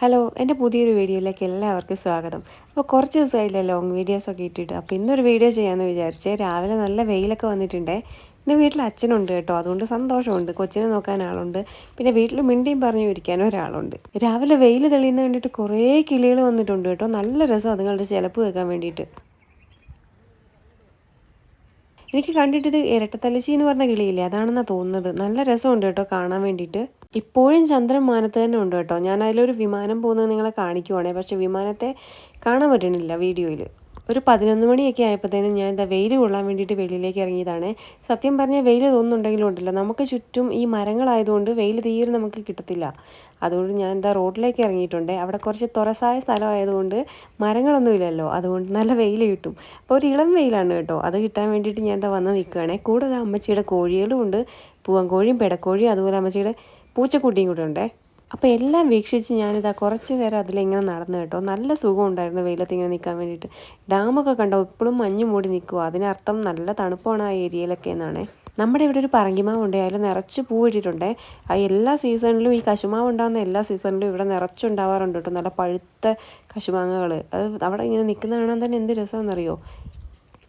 Hello എന്റെ പുതിയൊരു വീഡിയോയിലേക്ക് എല്ലാവർക്കും സ്വാഗതം. അപ്പോൾ കുറച്ച് ദിവസമായില്ലേ ലോങ് വീഡിയോസൊക്കെ ഇട്ടിട്ട്. അപ്പോൾ ഇന്നൊരു വീഡിയോ ചെയ്യാമെന്ന് വിചാരിച്ച്. രാവിലെ നല്ല വെയിലൊക്കെ വന്നിട്ടുണ്ടേ. ഇന്ന് വീട്ടിൽ അച്ഛനുണ്ട് കേട്ടോ. അതുകൊണ്ട് സന്തോഷമുണ്ട്. കൊച്ചിനെ നോക്കാൻ ആളുണ്ട്. പിന്നെ വീട്ടിൽ മിണ്ടിയും പറഞ്ഞു ഇരിക്കാനും ഒരാളുണ്ട്. രാവിലെ വെയിൽ തെളിയുന്ന വേണ്ടിയിട്ട് കുറേ കിളികൾ വന്നിട്ടുണ്ട് കേട്ടോ. നല്ല രസം അതുങ്ങളുടെ ചിലപ്പ് വെക്കാൻ വേണ്ടിയിട്ട്. എനിക്ക് കണ്ടിട്ട് ഇത് ഇരട്ടത്തലച്ചി എന്ന് പറഞ്ഞ കിളിയില്ലേ? അതാണെന്നാണ് തോന്നുന്നത്. നല്ല രസമുണ്ട് കേട്ടോ കാണാൻ വേണ്ടിയിട്ട്. ഇപ്പോഴും ചന്ദ്രൻ മാനത്ത് തന്നെ ഉണ്ട് കേട്ടോ. ഞാൻ അതിലൊരു വിമാനം പോകുന്നത് നിങ്ങളെ കാണിക്കുവാണേ. പക്ഷെ വിമാനത്തെ കാണാൻ പറ്റണില്ല വീഡിയോയിൽ ഒരു പതിനൊന്ന് മണിയൊക്കെ ആയപ്പോഴത്തേനും ഞാൻ എന്താ വെയിൽ കൊള്ളാൻ വേണ്ടിയിട്ട് വെളിയിലേക്ക് ഇറങ്ങിയതാണ്. സത്യം പറഞ്ഞാൽ വെയിൽ തോന്നുന്നുണ്ടെങ്കിലും ഉണ്ടല്ലോ. നമുക്ക് ചുറ്റും ഈ മരങ്ങളായതുകൊണ്ട് വെയിൽ തീരെ നമുക്ക് കിട്ടത്തില്ല. അതുകൊണ്ട് ഞാൻ എന്താ റോഡിലേക്ക് ഇറങ്ങിയിട്ടുണ്ട്. അവിടെ കുറച്ച് തുറസായ സ്ഥലമായതുകൊണ്ട് മരങ്ങളൊന്നുമില്ലല്ലോ അതുകൊണ്ട് നല്ല വെയിൽ കിട്ടും. അപ്പോൾ ഒരു ഇളം വെയിലാണ് കേട്ടോ. അത് കിട്ടാൻ വേണ്ടിയിട്ട് ഞാൻ എന്താ വന്ന് നിൽക്കുകയാണേ. കൂടുതൽ അമ്മച്ചിയുടെ കോഴികളും ഉണ്ട് പൂവൻ കോഴിയും പെടക്കോഴിയും അതുപോലെ അമ്മച്ചിയുടെ പൂച്ചക്കുട്ടിയും കൂടെ ഉണ്ടേ. അപ്പോൾ എല്ലാം വീക്ഷിച്ച് ഞാനിതാ കുറച്ച് നേരം അതിലിങ്ങനെ നടന്നു കേട്ടോ. നല്ല സുഖം ഉണ്ടായിരുന്നു വെയിലത്ത് ഇങ്ങനെ നിൽക്കാൻ വേണ്ടിയിട്ട്. ഡാമൊക്കെ കണ്ടോ? ഇപ്പോഴും മഞ്ഞ് മൂടി നിൽക്കുക അതിനർത്ഥം നല്ല തണുപ്പാണ് ആ ഏരിയയിലൊക്കെ എന്നാണ്. നമ്മുടെ ഇവിടെ ഒരു പറങ്കിമാവ് ഉണ്ട്. അതിൽ നിറച്ച് പൂവിട്ടിട്ടുണ്ട് ആ എല്ലാ സീസണിലും ഈ കശുമാവ് ഉണ്ടാകുന്ന എല്ലാ സീസണിലും ഇവിടെ നിറച്ചുണ്ടാവാറുണ്ട് കേട്ടോ. നല്ല പഴുത്ത കശുമാങ്ങകൾ അത് അവിടെ ഇങ്ങനെ നിൽക്കുന്ന കാണാൻ തന്നെ എന്ത് രസമെന്നറിയോ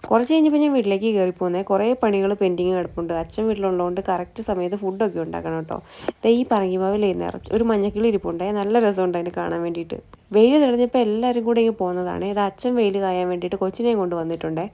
കുറച്ച് കഴിഞ്ഞപ്പോൾ ഞാൻ വീട്ടിലേക്ക് കയറി കുറേ പണികൾ പെൻഡിങ് കിടപ്പുണ്ട്. അച്ഛൻ വീട്ടിലുള്ളതുകൊണ്ട് കറക്റ്റ് സമയത്ത് ഫുഡൊക്കെ ഉണ്ടാക്കണം കേട്ടോ. ദേ ഈ പറങ്കിമാവിലേ നിറച്ച് ഒരു മഞ്ഞക്കിളി ഇരിപ്പുണ്ട്. നല്ല രസമുണ്ട് അതിന് കാണാൻ വേണ്ടിയിട്ട്. വെയിൽ തെളിഞ്ഞപ്പോൾ എല്ലാവരും കൂടെ ഇങ്ങനെ പോകുന്നതാണ് ഇത് അച്ഛൻ വെയിൽ കായാൻ വേണ്ടിയിട്ട് കൊച്ചിനെയും കൊണ്ട് വന്നിട്ടുണ്ട്.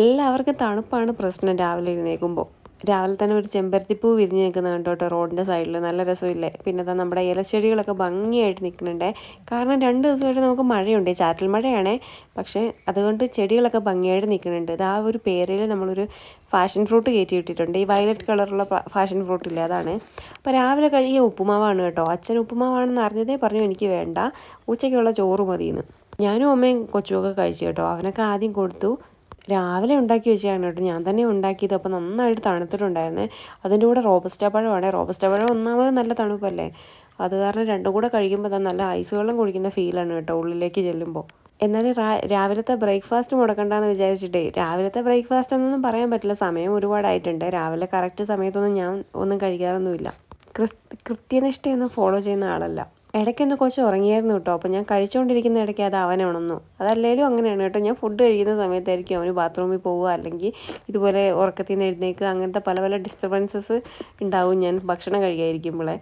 എല്ലാവർക്കും തണുപ്പാണ് പ്രശ്നം രാവിലെ എഴുന്നേൽക്കുമ്പോൾ. രാവിലെ തന്നെ ഒരു ചെമ്പരത്തിപ്പൂ വിരിഞ്ഞ് നിൽക്കുന്ന കണ്ടോട്ടോ റോഡിന്റെ സൈഡിൽ നല്ല രസമില്ലേ? പിന്നെ തന്നെ നമ്മുടെ ഇലച്ചെടികളൊക്കെ ഭംഗിയായിട്ട് നിൽക്കുന്നുണ്ട്. കാരണം രണ്ട് ദിവസമായിട്ട് നമുക്ക് മഴയുണ്ട്. ചാറ്റൽ മഴയാണേ. പക്ഷേ അതുകൊണ്ട് ചെടികളൊക്കെ ഭംഗിയായിട്ട് നിൽക്കുന്നുണ്ട്. ഇത് ആ ഒരു പേരിൽ നമ്മളൊരു ഫാഷൻ ഫ്രൂട്ട് കയറ്റി ഇട്ടിട്ടുണ്ട്. ഈ വയലറ്റ് കളറുള്ള ഫാഷൻ ഫ്രൂട്ട് ഇല്ലേ? അതാണ്. അപ്പോൾ രാവിലെ കഴിയ ഉപ്പുമാവാണ് കേട്ടോ. അച്ഛൻ ഉപ്പുമാവാണെന്ന് അറിഞ്ഞതേ പറഞ്ഞു എനിക്ക് വേണ്ട. ഉച്ചയ്ക്കുള്ള ചോറ് മതിയെന്ന്. ഞാനും അമ്മയും കൊച്ചുമൊക്കെ കഴിച്ചു കേട്ടോ. അവനൊക്കെ ആദ്യം കൊടുത്തു. രാവിലെ ഉണ്ടാക്കി വെച്ചാണ് കേട്ടോ. ഞാൻ തന്നെ ഉണ്ടാക്കിയത്. അപ്പോൾ നന്നായിട്ട് തണുത്തിട്ടുണ്ടായിരുന്നേ. അതിന്റെ കൂടെ റോബസ്റ്റ പഴമാണ്. റോബസ്റ്റ പഴം ഒന്നാമത് നല്ല തണുപ്പല്ലേ? അത് കാരണം രണ്ടും കൂടെ കഴിക്കുമ്പോൾ തന്നെ നല്ല ഐസ് വെള്ളം കുടിക്കുന്ന ഫീലാണ് കേട്ടോ ഉള്ളിലേക്ക് ചെല്ലുമ്പോൾ. എന്നാലും രാവിലത്തെ ബ്രേക്ക്ഫാസ്റ്റ് മുടക്കണ്ടെന്ന് വിചാരിച്ചിട്ടേ രാവിലത്തെ ബ്രേക്ക്ഫാസ്റ്റ് എന്നൊന്നും പറയാൻ പറ്റില്ല. സമയം ഒരുപാടായിട്ടുണ്ട്. രാവിലെ കറക്റ്റ് സമയത്തൊന്നും ഞാൻ ഒന്നും കഴിക്കാറൊന്നുമില്ല. കൃത്യനിഷ്ഠയൊന്നും ഫോളോ ചെയ്യുന്ന ആളല്ല. ഇടയ്ക്കൊന്ന് കൊച്ചു ഉറങ്ങിയായിരുന്നു കേട്ടോ. അപ്പോൾ ഞാൻ കഴിച്ചുകൊണ്ടിരിക്കുന്ന ഇടയ്ക്ക് അത് അവനുണർന്നു അതല്ലേലും അങ്ങനെയാണ് കേട്ടോ. ഞാൻ ഫുഡ് കഴിക്കുന്ന സമയത്തായിരിക്കും അവന് ബാത്റൂമിൽ പോവുക അല്ലെങ്കിൽ ഇതുപോലെ ഉറക്കത്തിൽ നിന്ന് എഴുന്നേക്കുക അങ്ങനത്തെ പല പല ഡിസ്റ്റർബൻസസ് ഉണ്ടാവും ഞാൻ ഭക്ഷണം കഴിക്കാതിരിക്കുമ്പോഴേ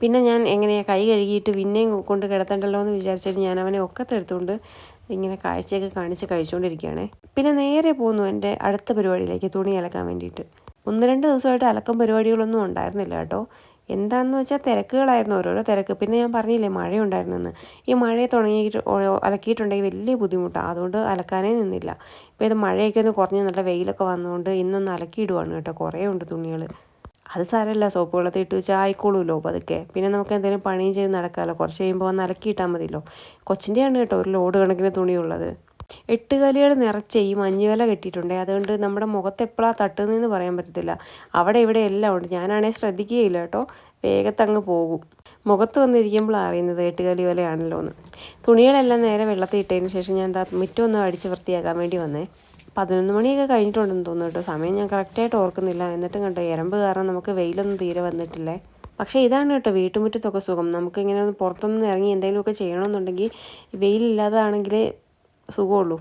പിന്നെ ഞാൻ എങ്ങനെയാണ് കൈ കഴുകിയിട്ട് പിന്നെയും കൊണ്ട് കിടത്തണ്ടല്ലോ എന്ന് വിചാരിച്ചിട്ട് ഞാൻ അവനെ ഒക്കത്തെടുത്തുകൊണ്ട് ഇങ്ങനെ കാഴ്ചയൊക്കെ കാണിച്ച് കഴിച്ചുകൊണ്ടിരിക്കുകയാണ് പിന്നെ നേരെ പോന്നു എന്റെ അടുത്ത പരിപാടിയിലേക്ക് തുണി അലക്കാൻ വേണ്ടിയിട്ട്. ഒന്ന് രണ്ട് ദിവസമായിട്ട് അലക്കം പരിപാടികളൊന്നും ഉണ്ടായിരുന്നില്ല കേട്ടോ. എന്താണെന്ന് വെച്ചാൽ തിരക്കുകളായിരുന്നു ഓരോരോ തിരക്ക്. പിന്നെ ഞാൻ പറഞ്ഞില്ലേ മഴയുണ്ടായിരുന്നെന്ന്. ഈ മഴയെ തുടങ്ങിയിട്ട് അലക്കിയിട്ടുണ്ടെങ്കിൽ വലിയ ബുദ്ധിമുട്ടാണ് അതുകൊണ്ട് അലക്കാനേ നിന്നില്ല. ഇപ്പോൾ ഇത് മഴയൊക്കെ ഒന്ന് കുറഞ്ഞ് നല്ല വെയിലൊക്കെ വന്നതുകൊണ്ട് ഇന്നൊന്ന് അലക്കിയിടുവാണ് കേട്ടോ. കുറേ ഉണ്ട് തുണികൾ അത് സാരമില്ല സോപ്പ് വെള്ളത്തിൽ ഇട്ട് വെച്ചാൽ ആയിക്കോളൂല്ലോ പതുക്കെ. പിന്നെ നമുക്ക് എന്തെങ്കിലും പണിയും ചെയ്ത് നടക്കാമല്ലോ. കുറച്ച് കഴിയുമ്പോൾ വന്ന് അലക്കിയിട്ടാൽ മതിയല്ലോ. കൊച്ചിന്റെയാണ് കേട്ടോ ഒരു ലോഡ് കണക്കിന് തുണിയുള്ളത്. എട്ടുകാലികൾ നിറച്ച് ഈ മഞ്ഞുവല കെട്ടിയിട്ടുണ്ട്. അതുകൊണ്ട് നമ്മുടെ മുഖത്ത് എപ്പോഴാണ് തട്ടുന്നതെന്ന് പറയാൻ പറ്റത്തില്ല. അവിടെ ഇവിടെ എല്ലാം ഉണ്ട്. ഞാനാണെങ്കിൽ ശ്രദ്ധിക്കുകയില്ല കേട്ടോ. വേഗത്തങ്ങ് പോകും. മുഖത്ത് വന്നിരിക്കുമ്പോൾ അറിയുന്നത് എട്ടുകാലി വിലയാണല്ലോ എന്ന്. തുണികളെല്ലാം നേരെ വെള്ളത്തിൽ ഇട്ടതിന് ശേഷം ഞാൻ എന്താ ഒന്ന് അടിച്ച് വൃത്തിയാക്കാൻ വേണ്ടി വന്നേ. പതിനൊന്ന് മണിയൊക്കെ കഴിഞ്ഞിട്ടുണ്ടെന്ന് തോന്നുന്നു കേട്ടോ. സമയം ഞാൻ കറക്റ്റായിട്ട് ഓർക്കുന്നില്ല. എന്നിട്ടും കണ്ടോ എരമ്പ് കാരണം നമുക്ക് വെയിലൊന്നും തീരെ വന്നിട്ടില്ലേ? പക്ഷേ ഇതാണ് കേട്ടോ വീട്ടുമുറ്റത്തൊക്കെ സുഖം. നമുക്ക് ഇങ്ങനെ ഒന്ന് പുറത്തൊന്നും ഇറങ്ങി എന്തെങ്കിലുമൊക്കെ ചെയ്യണമെന്നുണ്ടെങ്കിൽ വെയിലില്ലാതാണെങ്കിൽ സുഖമുള്ളൂ.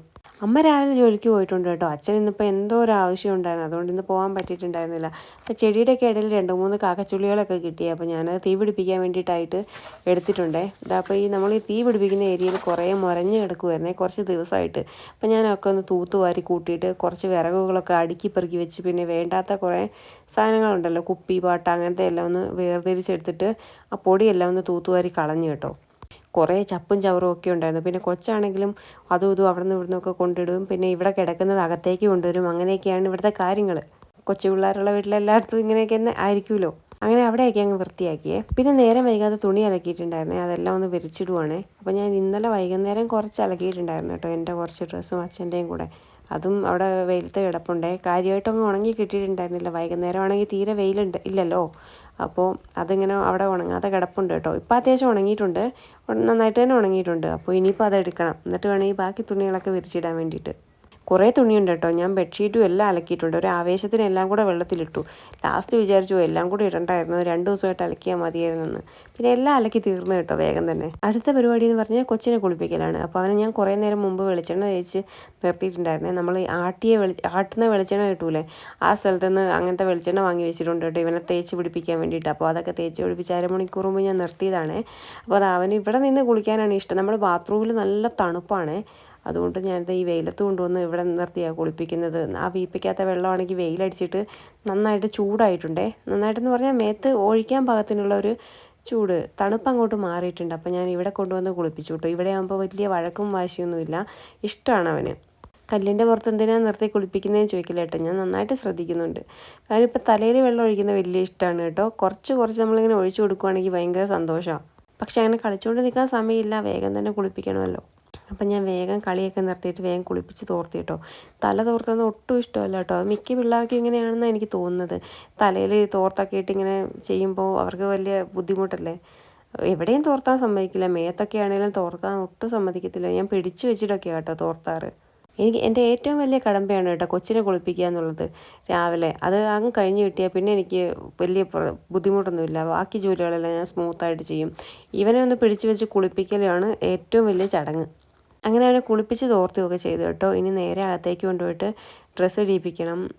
അമ്മ രാവിലെ ജോലിക്ക് പോയിട്ടുണ്ട് കേട്ടോ. അച്ഛൻ ഇന്നിപ്പോൾ എന്തോ ഒരു ആവശ്യം ഉണ്ടായിരുന്നു. അതുകൊണ്ട് ഇന്ന് പോകാൻ പറ്റിയിട്ടുണ്ടായിരുന്നില്ല. അപ്പോൾ ചെടിയുടെയൊക്കെ ഇടയിൽ രണ്ട് മൂന്ന് കാക്കച്ചുള്ളികളൊക്കെ കിട്ടി. അപ്പോൾ ഞാനത് തീ പിടിപ്പിക്കാൻ വേണ്ടിയിട്ടായിട്ട് എടുത്തിട്ടുണ്ടേ. ഇതപ്പോൾ ഈ നമ്മൾ ഈ തീ പിടിപ്പിക്കുന്ന ഏരിയയിൽ കുറേ മുരഞ്ഞ് കിടക്കുമായിരുന്നേ കുറച്ച് ദിവസമായിട്ട്. അപ്പോൾ ഞാനൊക്കെ ഒന്ന് തൂത്തുവാരി കൂട്ടിയിട്ട് കുറച്ച് വിറകുകളൊക്കെ അടുക്കി പെറുക്കി വെച്ച് പിന്നെ വേണ്ടാത്ത കുറേ സാധനങ്ങളുണ്ടല്ലോ. കുപ്പി പാട്ട അങ്ങനത്തെ എല്ലാം ഒന്ന് വേർതിരിച്ചെടുത്തിട്ട് ആ പൊടിയെല്ലാം ഒന്ന് തൂത്തുവാരി കളഞ്ഞു കേട്ടോ. കുറേ ചപ്പും ചവറും ഒക്കെ ഉണ്ടായിരുന്നു. പിന്നെ കൊച്ചാണെങ്കിലും അതും ഇതും അവിടെ നിന്ന് ഇവിടുന്നൊക്കെ കൊണ്ടിടും. പിന്നെ ഇവിടെ കിടക്കുന്നത് അകത്തേക്ക് കൊണ്ടുവരും. അങ്ങനെയൊക്കെയാണ് ഇവിടുത്തെ കാര്യങ്ങൾ കൊച്ചു പിള്ളേരുള്ള വീട്ടിലെല്ലായിടത്തും ഇങ്ങനെയൊക്കെ തന്നെ ആയിരിക്കുമല്ലോ. അങ്ങനെ അവിടെയൊക്കെ അങ്ങ് വൃത്തിയാക്കിയേ. പിന്നെ നേരം വൈകാതെ തുണി അലക്കിയിട്ടുണ്ടായിരുന്നേ. അതെല്ലാം ഒന്ന് വിരിച്ചിടുവാണേ. അപ്പോൾ ഞാൻ ഇന്നലെ വൈകുന്നേരം കുറച്ച് അലക്കിയിട്ടുണ്ടായിരുന്നു കേട്ടോ. എന്റെ കുറച്ച് ഡ്രസ്സും അച്ഛന്റെയും കൂടെ. അതും അവിടെ വെയിലത്ത് കിടപ്പുണ്ടേ. കാര്യമായിട്ടൊന്നും ഉണങ്ങി കിട്ടിയിട്ടുണ്ടായിരുന്നില്ല. വൈകുന്നേരം ആണെങ്കിൽ തീരെ വെയിലുണ്ട് ഇല്ലല്ലോ. അപ്പോൾ അതിങ്ങനെ അവിടെ ഉണങ്ങാതെ കിടപ്പുണ്ട് കേട്ടോ. ഇപ്പോൾ അത്യാവശ്യം ഉണങ്ങിയിട്ടുണ്ട്. നന്നായിട്ട് തന്നെ ഉണങ്ങിയിട്ടുണ്ട്. അപ്പോൾ ഇനിയിപ്പോൾ അതെടുക്കണം എന്നിട്ട് വേണമെങ്കിൽ ബാക്കി തുണികളൊക്കെ വിരിച്ചിടാൻ വേണ്ടിയിട്ട്. കുറേ തുണിയുണ്ട് കേട്ടോ. ഞാൻ ബെഡ്ഷീറ്റും എല്ലാം അലക്കിയിട്ടുണ്ട്. ഒരു ആവേശത്തിന് എല്ലാം കൂടെ വെള്ളത്തിലിട്ടു. ലാസ്റ്റ് വിചാരിച്ചു എല്ലാം കൂടി ഇടണ്ടായിരുന്നു. രണ്ട് ദിവസമായിട്ട് അലക്കിയാൽ മതിയായിരുന്നെന്ന്. പിന്നെ എല്ലാം അലക്കി തീർന്നു കേട്ടോ വേഗം തന്നെ. അടുത്ത പരിപാടി എന്ന് പറഞ്ഞാൽ കൊച്ചിനെ കുളിപ്പിക്കലാണ്. അപ്പോൾ അവനെ ഞാൻ കുറേ നേരം മുമ്പ് വെളിച്ചെണ്ണ തേച്ച് നിർത്തിയിട്ടുണ്ടായിരുന്നേ. നമ്മൾ ആട്ടിയെ വെളി ആട്ടുന്ന വെളിച്ചെണ്ണ കിട്ടൂലേ? ആ സ്ഥലത്ത് നിന്ന് അങ്ങനത്തെ വെളിച്ചെണ്ണ വാങ്ങി വെച്ചിട്ടുണ്ട് കേട്ടോ. ഇവനെ തേച്ച് പിടിപ്പിക്കാൻ വേണ്ടിയിട്ട്. അപ്പോൾ അതൊക്കെ തേച്ച് പിടിപ്പിച്ച് അരമണിക്കൂർ മുമ്പ് ഞാൻ നിർത്തിയതാണ്. അപ്പോൾ അത് അവന് ഇവിടെ നിന്ന് കുളിക്കാനാണ് ഇഷ്ടം. നമ്മൾ ബാത്റൂമിൽ നല്ല തണുപ്പാണ്. അതുകൊണ്ട് ഞാനിത് ഈ വെയിലത്ത് കൊണ്ടുവന്ന് ഇവിടെ നിർത്തിയാണ് കുളിപ്പിക്കുന്നത്. ആ വീപ്പിക്കാത്ത വെള്ളമാണെങ്കിൽ വെയിലടിച്ചിട്ട് നന്നായിട്ട് ചൂടായിട്ടുണ്ടേ. നന്നായിട്ടെന്ന് പറഞ്ഞാൽ മേത്ത് ഒഴിക്കാൻ പാകത്തിനുള്ള ഒരു ചൂട്. തണുപ്പ് അങ്ങോട്ട് മാറിയിട്ടുണ്ട്. അപ്പോൾ ഞാൻ ഇവിടെ കൊണ്ടുവന്ന് കുളിപ്പിച്ചു കേട്ടോ. ഇവിടെ ആകുമ്പോൾ വലിയ വഴക്കും വാശിയൊന്നുമില്ല. ഇഷ്ടമാണ് അവന് കല്ലിന്റെ പുറത്ത് എന്തിനാണ് നിർത്തി കുളിപ്പിക്കുന്നതെന്ന് ചോദിക്കില്ല കേട്ടോ. ഞാൻ നന്നായിട്ട് ശ്രദ്ധിക്കുന്നുണ്ട്. അവനിപ്പോൾ തലയിൽ വെള്ളം ഒഴിക്കുന്ന വലിയ ഇഷ്ടമാണ് കേട്ടോ. കുറച്ച് കുറച്ച് നമ്മളിങ്ങനെ ഒഴിച്ചു കൊടുക്കുകയാണെങ്കിൽ ഭയങ്കര സന്തോഷമാണ് പക്ഷെ അങ്ങനെ കളിച്ചുകൊണ്ട് നിൽക്കാൻ സമയമില്ല. വേഗം തന്നെ കുളിപ്പിക്കണമല്ലോ. അപ്പം ഞാൻ വേഗം കളിയൊക്കെ നിർത്തിയിട്ട് വേഗം കുളിപ്പിച്ച് തോർത്തി കേട്ടോ. തല തോർത്തുന്നത് ഒട്ടും ഇഷ്ടമല്ല കേട്ടോ. മിക്ക പിള്ളേർക്കും ഇങ്ങനെയാണെന്നാണ് എനിക്ക് തോന്നുന്നത്. തലയിൽ തോർത്തൊക്കെ ഇട്ട് ഇങ്ങനെ ചെയ്യുമ്പോൾ അവർക്ക് വലിയ ബുദ്ധിമുട്ടല്ലേ? എവിടെയും തോർത്താൻ സമ്മതിക്കില്ല. മേത്തൊക്കെ ആണെങ്കിലും തോർത്താൻ ഒട്ടും സമ്മതിക്കത്തില്ല. ഞാൻ പിടിച്ചു വെച്ചിട്ടൊക്കെയാണ് കേട്ടോ തോർത്താറ്. എനിക്ക് എന്റെ ഏറ്റവും വലിയ കടമ്പയാണ് കേട്ടോ കൊച്ചിനെ കുളിപ്പിക്കുക എന്നുള്ളത്. രാവിലെ അത് അങ്ങ് കഴിഞ്ഞ് കിട്ടിയാൽ പിന്നെ എനിക്ക് വലിയ ബുദ്ധിമുട്ടൊന്നുമില്ല. ബാക്കി ജോലികളെല്ലാം ഞാൻ സ്മൂത്തായിട്ട് ചെയ്യും. ഇവനെ ഒന്ന് പിടിച്ചു വെച്ച് കുളിപ്പിക്കലാണ് ഏറ്റവും വലിയ ചടങ്ങ്. അങ്ങനെ അവനെ കുളിപ്പിച്ച് തോർത്തുകയൊക്കെ ചെയ്തു കേട്ടോ. ഇനി നേരെ അകത്തേക്ക് കൊണ്ടുപോയിട്ട് ഡ്രസ്സ് ഇടിയിപ്പിക്കണം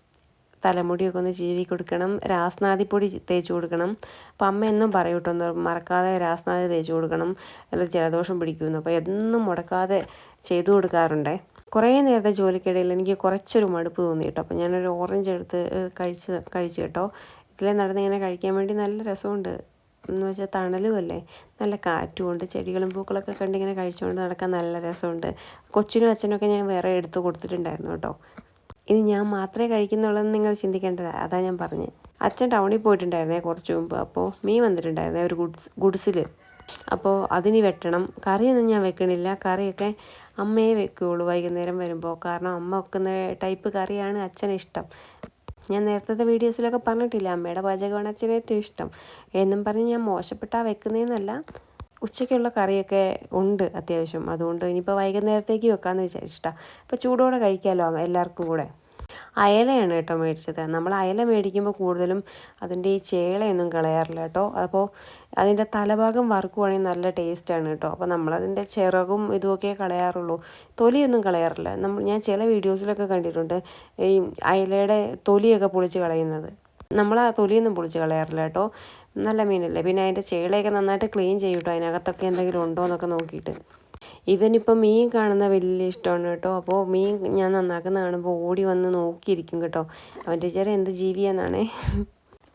തലമുടിയൊക്കെ ഒന്ന് ജീവി കൊടുക്കണം. രാസ്നാദിപ്പൊടി തേച്ച് കൊടുക്കണം. അപ്പം അമ്മ എന്നും പറയും കേട്ടോ മറക്കാതെ രാസ്നാദി തേച്ച് കൊടുക്കണം. അല്ലെങ്കിൽ ജലദോഷം പിടിക്കുമെന്ന്. അപ്പോൾ എന്നും മുടക്കാതെ ചെയ്തു കൊടുക്കാറുണ്ടേ. കുറേ നേരത്തെ ജോലിക്കിടയിൽ എനിക്ക് കുറച്ചൊരു മടുപ്പ് തോന്നി കേട്ടോ. അപ്പോൾ ഞാനൊരു ഓറഞ്ച് എടുത്ത് കഴിച്ച് കഴിച്ചു കേട്ടോ. ഇതിലെ നടന്ന് ഇങ്ങനെ കഴിക്കാൻ വേണ്ടി നല്ല രസമുണ്ട്. എന്ന് വെച്ചാൽ തണലുമല്ലേ നല്ല കാറ്റുമുണ്ട് ചെടികളും പൂക്കളൊക്കെ കണ്ടിങ്ങനെ കഴിച്ചുകൊണ്ട് നടക്കാൻ നല്ല രസമുണ്ട്. കൊച്ചിനും അച്ഛനൊക്കെ ഞാൻ വേറെ എടുത്ത് കൊടുത്തിട്ടുണ്ടായിരുന്നു കേട്ടോ. ഇനി ഞാൻ മാത്രമേ കഴിക്കുന്നുള്ളൂ നിങ്ങൾ ചിന്തിക്കേണ്ടത്. അതാ ഞാൻ പറഞ്ഞത് അച്ഛൻ ടൗണിൽ പോയിട്ടുണ്ടായിരുന്നേ കുറച്ച് മുമ്പ്. അപ്പോൾ മീൻ വന്നിട്ടുണ്ടായിരുന്നേ ഒരു ഗുഡ്സ് ഗുഡ്സിൽ അപ്പോൾ അതിന് വെട്ടണം. കറിയൊന്നും ഞാൻ വെക്കണില്ല. കറിയൊക്കെ അമ്മയെ വെക്കുകയുള്ളൂ വൈകുന്നേരം വരുമ്പോൾ കാരണം അമ്മ വെക്കുന്ന ടൈപ്പ് കറിയാണ് അച്ഛന് ഇഷ്ടം ഞാൻ നേരത്തെ വീഡിയോസിലൊക്കെ പറഞ്ഞിട്ടില്ല അമ്മയുടെ പാചകമാണ് അച്ഛന് ഏറ്റവും ഇഷ്ടം. എന്നും പറഞ്ഞ് ഞാൻ മോശപ്പെട്ടാ വെക്കുന്നതെന്നല്ല ഉച്ചയ്ക്കുള്ള കറിയൊക്കെ ഉണ്ട് അത്യാവശ്യം. അതുകൊണ്ട് ഇനിയിപ്പോൾ വൈകുന്നേരത്തേക്ക് വെക്കാമെന്ന് വിചാരിച്ചിട്ടാണ് അപ്പോൾ ചൂടോടെ കഴിക്കാമല്ലോ എല്ലാവർക്കും കൂടെ? അയലയാണ് കേട്ടോ മേടിച്ചത്. നമ്മൾ അയല മേടിക്കുമ്പോൾ കൂടുതലും അതിന്റെ ഈ ചേളയൊന്നും കളയാറില്ല കേട്ടോ. അപ്പോൾ അതിന്റെ തലഭാഗം വറുക്കുവാണെങ്കിൽ നല്ല ടേസ്റ്റാണ് കേട്ടോ. അപ്പോൾ നമ്മളതിന്റെ ചിറകും ഇതുമൊക്കെ കളയാറുള്ളൂ. തൊലിയൊന്നും കളയാറില്ല. നമ്മൾ ഞാൻ ചില വീഡിയോസിലൊക്കെ കണ്ടിട്ടുണ്ട് ഈ അയലയുടെ തൊലിയൊക്കെ പൊളിച്ച് കളയുന്നത്. നമ്മൾ ആ തൊലിയൊന്നും പൊളിച്ച് കളയാറില്ല കേട്ടോ. നല്ല മീനല്ലേ? പിന്നെ അതിന്റെ ചേളയൊക്കെ നന്നായിട്ട് ക്ലീൻ ചെയ്യും കേട്ടോ. അതിനകത്തൊക്കെ എന്തെങ്കിലും ഉണ്ടോ എന്നൊക്കെ നോക്കിയിട്ട്. ഇവനിപ്പോൾ മീൻ കാണുന്ന വലിയ ഇഷ്ടമാണ് കേട്ടോ. അപ്പോൾ മീൻ ഞാൻ നന്നാക്കുന്ന കാണുമ്പോൾ ഓടി വന്ന് നോക്കിയിരിക്കും കേട്ടോ. അവന്റെ ചെറിയ എന്ത് ജീവിയെന്നാണേ.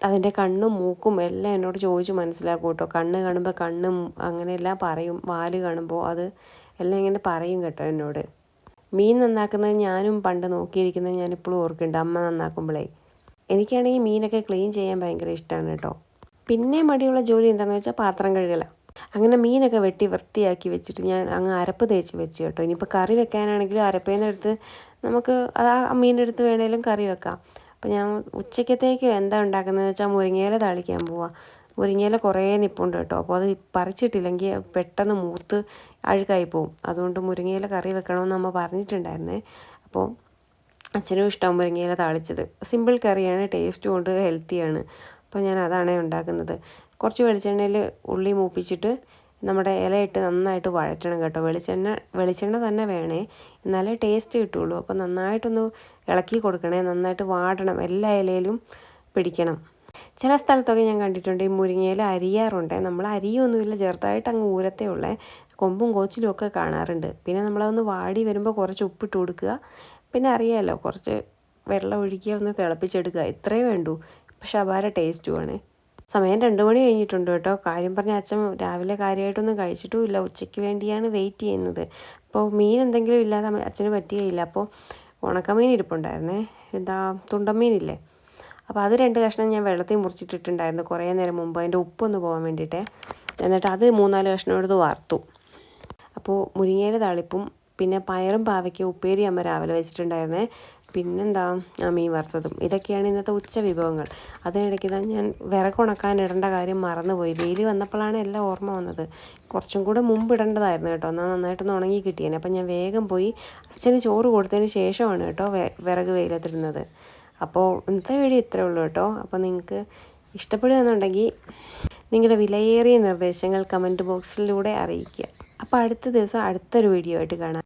അതിന്റെ കണ്ണും മൂക്കും എല്ലാം എന്നോട് ചോദിച്ച് മനസ്സിലാക്കും കേട്ടോ. കണ്ണ് കാണുമ്പോൾ കണ്ണും അങ്ങനെയെല്ലാം പറയും. വാൽ കാണുമ്പോൾ അത് എല്ലാം ഇങ്ങനെ പറയും കേട്ടോ എന്നോട്. മീൻ നന്നാക്കുന്നത് ഞാനും പണ്ട് നോക്കിയിരിക്കുന്നത് ഞാനിപ്പോഴും ഓർക്കുന്നുണ്ട്. അമ്മ നന്നാക്കുമ്പോഴേ എനിക്കാണെങ്കിൽ മീനൊക്കെ ക്ലീൻ ചെയ്യാൻ ഭയങ്കര ഇഷ്ടമാണ് കേട്ടോ. പിന്നെ മടിയുള്ള ജോലി എന്താണെന്ന് വെച്ചാൽ പാത്രം കഴുകലാണ് അങ്ങനെ മീനൊക്കെ വെട്ടി വൃത്തിയാക്കി വെച്ചിട്ട് ഞാൻ അങ്ങ് അരപ്പ് തേച്ച് വെച്ച് കേട്ടോ. ഇനിയിപ്പോൾ കറി വെക്കാനാണെങ്കിലും അരപ്പേന്നെടുത്ത് നമുക്ക് ആ മീനെടുത്ത് വേണേലും കറി വെക്കാം. അപ്പോൾ ഞാൻ ഉച്ചക്കത്തേക്ക് എന്താ ഉണ്ടാക്കുന്നത് വെച്ചാൽ മുരിങ്ങയില താളിക്കാൻ പോവാം. മുരിങ്ങയില കുറേ നിപ്പുണ്ട് കേട്ടോ. അപ്പോൾ അത് പറിച്ചിട്ടില്ലെങ്കിൽ പെട്ടെന്ന് മൂത്ത് അഴുക്കായി പോവും. അതുകൊണ്ട് മുരിങ്ങയില കറി വെക്കണമെന്ന് നമ്മൾ പറഞ്ഞിട്ടുണ്ടായിരുന്നേ. അപ്പോൾ അച്ഛനും ഇഷ്ടം മുരിങ്ങയില താളിച്ചത്. സിമ്പിൾ കറിയാണ് ടേസ്റ്റും ഉണ്ട് ഹെൽത്തിയാണ്. അപ്പോൾ ഞാൻ അതാണ് ഉണ്ടാക്കുന്നത്. കുറച്ച് വെളിച്ചെണ്ണയിൽ ഉള്ളി മൂപ്പിച്ചിട്ട് നമ്മുടെ ഇലയിട്ട് നന്നായിട്ട് വഴറ്റണം കേട്ടോ. വെളിച്ചെണ്ണ വെളിച്ചെണ്ണ തന്നെ വേണേ. എന്നാലേ ടേസ്റ്റ് കിട്ടുള്ളൂ. അപ്പോൾ നന്നായിട്ടൊന്ന് ഇളക്കി കൊടുക്കണേ നന്നായിട്ട് വാടണം എല്ലാ ഇലയിലും പിടിക്കണം. ചില സ്ഥലത്തൊക്കെ ഞാൻ കണ്ടിട്ടുണ്ട് ഈ മുരിങ്ങയിൽ അരിയാറുണ്ട്. നമ്മൾ അരിയൊന്നുമില്ല ചെറുതായിട്ട് അങ്ങ് ഊരത്തേ ഉള്ളേ. കൊമ്പും കോച്ചിലും ഒക്കെ കാണാറുണ്ട്. പിന്നെ നമ്മളതൊന്ന് വാടി വരുമ്പോൾ കുറച്ച് ഉപ്പിട്ട് കൊടുക്കുക. പിന്നെ അറിയാമല്ലോ കുറച്ച് വെള്ളം ഒഴിക്കുക ഒന്ന് തിളപ്പിച്ചെടുക്കുക. ഇത്രയേ വേണ്ടൂ. പക്ഷെ അപാര ടേസ്റ്റുമാണ് സമയം രണ്ട് മണി കഴിഞ്ഞിട്ടുണ്ട് കേട്ടോ. കാര്യം പറഞ്ഞ അച്ഛൻ രാവിലെ കാര്യമായിട്ടൊന്നും കഴിച്ചിട്ടുമില്ല. ഉച്ചയ്ക്ക് വേണ്ടിയാണ് വെയിറ്റ് ചെയ്യുന്നത്. അപ്പോൾ മീൻ എന്തെങ്കിലും ഇല്ലാതെ അച്ഛന് പറ്റുകയില്ല അപ്പോൾ ഉണക്കമീൻ ഇരിപ്പുണ്ടായിരുന്നേ. എന്താ തുണ്ടമീനില്ലേ? അപ്പോൾ അത് രണ്ട് കഷ്ണം ഞാൻ വെള്ളത്തിൽ മുറിച്ചിട്ടിട്ടുണ്ടായിരുന്നു കുറേ നേരം മുമ്പ്. അതിന്റെ ഉപ്പൊന്ന് പോകാൻ വേണ്ടിയിട്ട്. എന്നിട്ട് അത് മൂന്നാൽ കഷ്ണം എടുത്ത് വറുത്തു അപ്പോൾ മുരിങ്ങയില താളിപ്പും പിന്നെ പയറും പാവയ്ക്ക് ഉപ്പേരി അമ്മ രാവിലെ വെച്ചിട്ടുണ്ടായിരുന്നേ. പിന്നെന്താ മീൻ വറുത്തതും. ഇതൊക്കെയാണ് ഇന്നത്തെ ഉച്ച വിഭവങ്ങൾ. അതിനിടയ്ക്ക് തന്നെ ഞാൻ വിറകുണക്കാൻ ഇടേണ്ട കാര്യം മറന്നുപോയി. വെയിൽ വന്നപ്പോഴാണ് എല്ലാം ഓർമ്മ വന്നത്. കുറച്ചും കൂടെ മുമ്പ് ഇടേണ്ടതായിരുന്നു കേട്ടോ. എന്നാൽ നന്നായിട്ടൊന്ന് ഉണങ്ങി കിട്ടിയേനെ. അപ്പം ഞാൻ വേഗം പോയി അച്ഛന് ചോറ് കൊടുത്തതിന് ശേഷമാണ് കേട്ടോ വിറക് വെയിലത്തിടുന്നത്. അപ്പോൾ ഇന്നത്തെ വീഡിയോ ഇത്രേ ഉള്ളൂ കേട്ടോ. അപ്പോൾ നിങ്ങൾക്ക് ഇഷ്ടപ്പെടുകയെന്നുണ്ടെങ്കിൽ നിങ്ങളുടെ വിലയേറിയ നിർദ്ദേശങ്ങൾ കമന്റ് ബോക്സിലൂടെ അറിയിക്കുക. അപ്പോൾ അടുത്ത ദിവസം അടുത്തൊരു വീഡിയോ ആയിട്ട് കാണാം.